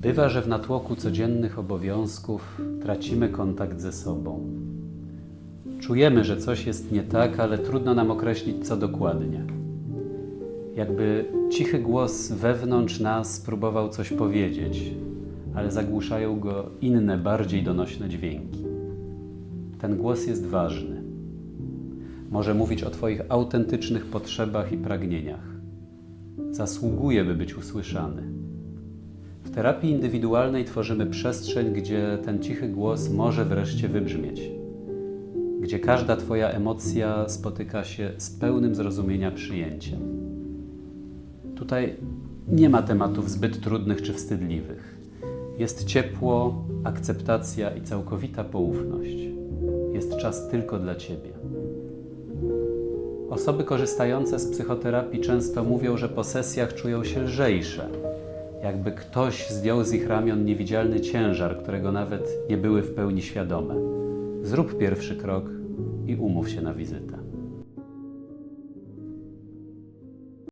Bywa, że w natłoku codziennych obowiązków tracimy kontakt ze sobą. Czujemy, że coś jest nie tak, ale trudno nam określić, co dokładnie. Jakby cichy głos wewnątrz nas próbował coś powiedzieć, ale zagłuszają go inne, bardziej donośne dźwięki. Ten głos jest ważny. Może mówić o Twoich autentycznych potrzebach i pragnieniach. Zasługuje, by być usłyszany. W terapii indywidualnej tworzymy przestrzeń, gdzie ten cichy głos może wreszcie wybrzmieć, gdzie każda Twoja emocja spotyka się z pełnym zrozumienia przyjęciem. Tutaj nie ma tematów zbyt trudnych czy wstydliwych. Jest ciepło, akceptacja i całkowita poufność. Jest czas tylko dla Ciebie. Osoby korzystające z psychoterapii często mówią, że po sesjach czują się lżejsze, jakby ktoś zdjął z ich ramion niewidzialny ciężar, którego nawet nie były w pełni świadome. Zrób pierwszy krok i umów się na wizytę.